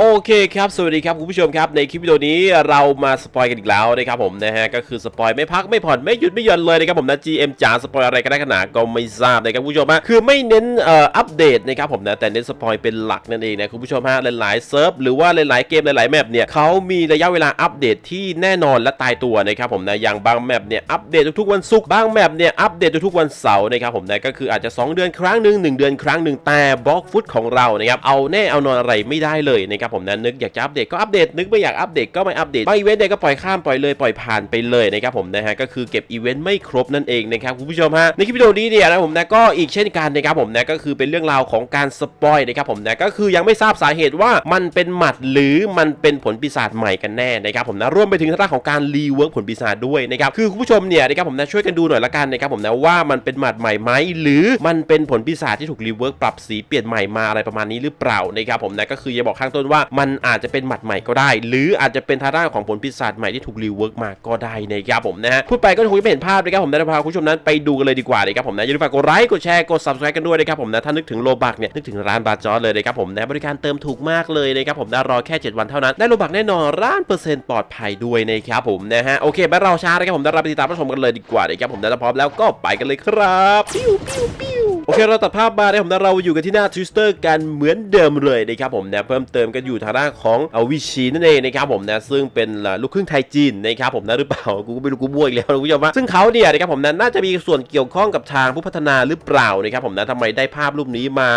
โอเคครับสวัสดีครับคุณผู้ชมครับในคลิปวิดีโอนี้เรามาสปอยกันอีกแล้วนะครับผมนะฮะก็คือสปอยไม่พักไม่ผ่อนไม่หยุดไม่หย่อนเลยนะครับผมนะ GM จ๋าสปอยอะไรกันได้ขนาดก็ไม่ทราบนะครับคุณผู้ชมฮะคือไม่เน้นเอ่ออัปเดตนะครับผมนะแต่เน้นสปอยเป็นหลักนั่นเองนะคุณผู้ชมฮะหลายๆเซิร์ฟหรือว่าหลายๆเกมหลายๆแมปเนี่ยเขามีระยะเวลาอัปเดตที่แน่นอนและตายตัวนะครับผมนะอย่างบางแมปเนี่ยอัปเดตทุกๆวันศุกร์บางแมปเนี่ยอัปเดตทุกๆวันเสาร์นะครับผมนะก็คืออาจจะ 2 เดือนครั้งหนึ่งหนึ่งเดือนครั้งหนึ่งแต่บล็อกฟุตของเรานะครับเอาแน่เอานอนอะไรไม่ได้เลยนะครับผมนะนึกอยากจะอัปเดตก็อัปเดตนึกไม่อยากอัปเดตก็ไม่อัปเดตบางอีเวนต์เนี่ยก็ปล่อยข้ามปล่อยเลยปล่อยผ่านไปเลยนะครับผมนะฮะก็คือเก็บอีเวนต์ไม่ครบนั่นเองนะครับคุณผู้ชมฮะในคลิปวิดีโอนี้เนี่ยนะผมนะก็อีกเช่นกันนะครับผมนะก็คือเป็นเรื่องราวของการสปอยนะครับผมนะก็คือยังไม่ทราบสาเหตุว่ามันเป็นหมัดหรือมันเป็นผลปีศาจใหม่กันแน่นะครับผมนะรวมไปถึงทางด้านของการรีเวิร์กผลปีศาจด้วยนะครับคือคุณผู้ชมเนี่ยนะครับผมนะช่วยกันดูหน่อยละกันนะครับผมนะว่ามันเป็นหมัดใหม่ไหมหรือมันเป็นผลปีศาจที่ถูกรีเวิร์กปรับสีเปลี่ยนใหม่มาอะไรประมาณนี้หรือเปล่านะครับผมนะก็คืออย่าบอกข้างต้นว่ามันอาจจะเป็นหมัดใหม่ก็ได้ หรืออาจจะเป็นทางด้าของผลปีศาจใหม่ที่ถูกรีเวิร์กมาก็ได้นะครับผมนะฮะพูดไปก็คงไม่เห็นภาพนะครับผมนะพาคุณผู้ชมนั้นไปดูกันเลยดีกว่านะครับผมนะอย่าลืมฝากกดไลค์กดแชร์กด subscribe กันด้วยนะครับผมนะถ้านึกถึงโลบักเนี่ยนึกถึงร้านบาจอร์เลยนะครับผมนะบริการเติมถูกมากเลยนะครับผมนะรอแค่ 7 วันเท่านั้นได้โลบักแน่นอนร้านเปอร์เซ็นต์ปลอดภัยด้วยนะครับผมนะฮะโอเคไม่เราช้านะครับผมนะเราไปติดตามรับชมกันเลยดีกว่านะครับผมนะถ้าพร้อมแล้วก็ไปกันเลยครับปิ้วปิ้วปิ้ว โอเคเราตัดภาพมาเนี่ยผมนะเราอยู่กันที่หน้า Twitter กันเหมือนเดิมเลยนะครับผมนะเพิ่มเติมกันอยู่ทางด้านของเอาวิชีนั่นเองนะครับผมนะซึ่งเป็นลูกครึ่งไทยจีนนะครับผมนะหรือเปล่ากูก็ไม่รู้กูบ้วยอีกแล้วนะคุณผู้ชมว่าซึ่งเขาเนี่ยนะครับผมนะน่าจะมีส่วนเกี่ยวข้องกับทางผู้พัฒนาหรือเปล่านะครับผมนะทำไมได้ภาพรูปนี้มา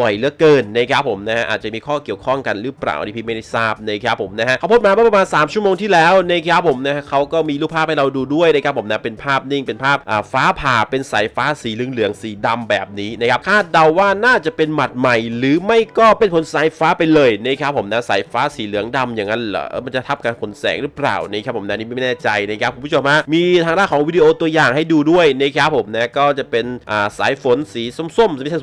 บ่อยเหลือเกินนะครับผมนะอาจจะมีข้อเกี่ยวข้องกันหรือเปล่าอันนี่พี่ไม่ได้ทราบนะครับผมนะฮะเขาโพสต์มาเมื่อประมาณ 3 ชั่วโมงที่แล้วนะครับผมนะฮะเขาก็มีรูปภาพให้เราดูด้วยนะครับผมนะเป็นภาพนิ่งเป็นภาพฟ้าผ่าเป็นสายฟ้าสีเหลืองๆสีดำแบบนี้นะครับคาดเดาว่าน่าจะเป็นหมัดใหม่ หรือไม่ก็เป็นผลสายฟ้าไปเลยนะครับผมนะสายฟ้าสีเหลืองดำอย่างนั้นเหรอมันจะทับกันผลแสงหรือเปล่านะครับผมนะนี่ไม่แน่ใจนะครับคุณผู้ชมฮะมีทางด้านของวิดีโอตัวอย่างให้ดูด้วยนะครับผมนะก็จะเป็นอ่าสายฝนสีส้มๆไม่ใช่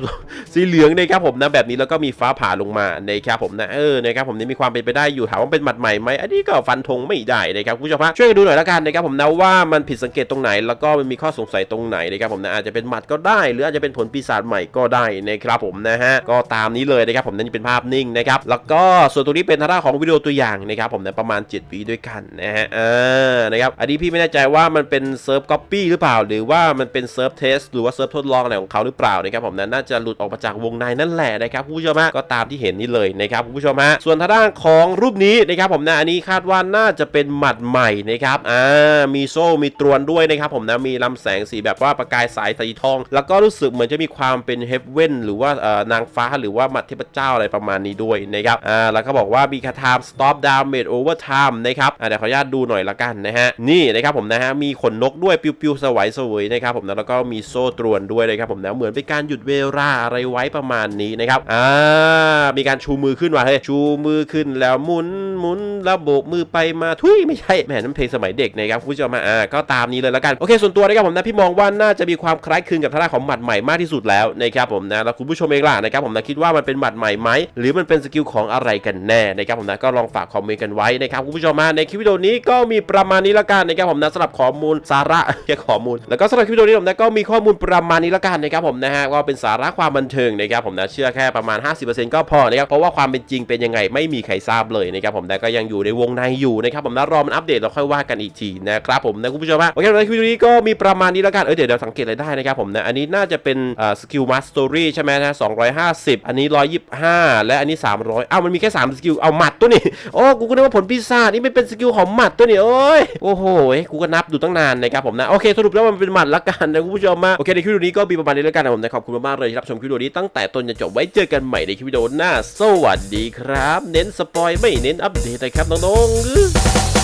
สีเหลืองนะครับผมนะแบบนี้แล้วก็มีฟ้าผ่าลงมานะครับผมนะเออนะครับผมนี่มีความเป็นไปได้อยู่ถามว่าเป็นหมัดใหม่ไหมอันนี้ก็ฟันธงไม่ได้นะครับคุณผู้ชมฮะช่วยดูหน่อยละกันนะครับผมนะว่ามันผิดสังเกตตรงไหน แล้วก็มันมีข้อสงสัยตรงไหนนะครับผมนะอาจจะเป็นหมัดก็ได้ หรืออาจจะเป็นผลปีศาจใหม่ก็ได้นะครับผมนะฮะก็ตามนี้เลยนะครับผมนั่นเป็นภาพนิ่งนะครับแล้วก็ส่วนตรงนี้เป็นทาทาของวิดีโอตัวอย่างนะครับผมนะประมาณ 7วิด้วยกันนะฮะอ่านะครับอันนี้พี่ไม่แน่ใจว่ามันเป็นเซิร์ฟก๊อปปี้หรือเปล่า หรือว่ามันเป็นเซิร์ฟเทสหรือว่าเซิร์ฟทดลองอะไรของเขาหรือเปล่านะครับผมนะน่าจะหลุดออกมาจากวงในนั่นแหละนะครับผู้ชมฮะก็ตามที่เห็นนี่เลยนะครับคุณผู้ชมฮะส่วนทางด้านของรูปนี้นะครับผมนะอันนี้คาดว่าน่าจะเป็นหมัดใหม่นะครับอ่ามีโซ่มีตรวนด้วยนะครับผมนะมีลำแสงสีแบบว่าประกายสายสีทอง แล้วก็รู้สึกเหมือนจะมีความเป็นเฮฟเว่นหรือว่านางฟ้าหรือว่ามัดเทพเจ้าอะไรประมาณนี้ด้วยนะครับอ่าแล้วก็บอกว่ามีคาถา stop damage over time นะครับอ่าเดี๋ยวขออนุญาตดูหน่อยละกันนะฮะนี่นะครับผมนะฮะมีขนนกด้วยปิวๆสวยสวยนะครับผมนะแล้วก็มีโซ่ตรวนด้วยนะครับผมนะเหมือนเป็นการหยุดเวลาอะไรไว้ประมาณนี้นะครับอ่ามีการชูมือขึ้นว่ะเฮ้ยชูมือขึ้นแล้วหมุนหมุนแล้วโบกมือไปมาทุยไม่ใช่แหมนั่นเพลงสมัยเด็กนะครับคุณผู้ชมฮะอ่าก็ตามนี้เลยละกันโอเคส่วนตัวนะครับผมนะพี่มองว่าน่าจะมีความคล้ายคลึงกับท่าของหมัดใหม่มากที่สุดแล้วนะครับผมนะแล้วคุณผู้ชมเองล่ะนะครับผมนะคิดว่ามันเป็นหมัดใหม่ไหมหรือมันเป็นสกิลของอะไรกันแน่นะครับผมนะก็ลองฝากคอมเมนต์กันไว้นะครับคุณผู้ชมมาในคลิปวิดีโอนี้ก็มีประมาณนี้ละกันนะครับผมนะสำหรับข้อมูลสาระแค่ข้อมูล แล้วก็สำหรับคลิปวิดีโอนี้ผมนะก็มีข้อมูลประมาณนี้ละกันนะครับผมนะฮะก็เป็นสาระความบันเทิงนะครับผมนะเชื่อแค่ประมาณ 50%ก็พอนะครับเพราะว่าความเป็นจริงเป็นยังไงไม่มีใครทราบเลยนะครับผมนะก็ยังอยู่ในวงในอยู่นะครับผมนะรอมันอัปเดตเราค่อยว่ากันอีกทีนะครับผมนะคุณผู้ชมฮะโอเคในคลิปวิดีโอนี้ก็มีประมาณนี้ละกันเออเดี๋ยวเราสังเกตอะไรได้นะครับผมนะอันนี้น่าจะเป็นสกิลมาสเตอรี่ใช่ไหมนะ250อันนี้125และอันนี้300อ้าวมันมีแค่3สกิลเอาหมัดตัวนี้โอ้กูก็นึกว่าผลพิซซ่าจนี่ไม่เป็นสกิลของหมัดตัวนี้โอ้ยโอ้โหกูก็นับดูตั้งนานนะครับผมนะโอเคสรุปแล้วมันเป็นหมัดละกันนะคุณผู้ชมมาโอเคในคลิปวิดีโอนี้ก็มีประมาณนี้แล้วกันนะผมนะขอบคุณมากๆเลยที่รับชมคลิปวิดีโอนี้ตั้งแต่ต้นจนจบไว้เจอกันใหม่ในคลิปวิดีโอหน้าสวัสดีครับ เน้นสปอยไม่เน้นอัปเดตนะครับน้องๆ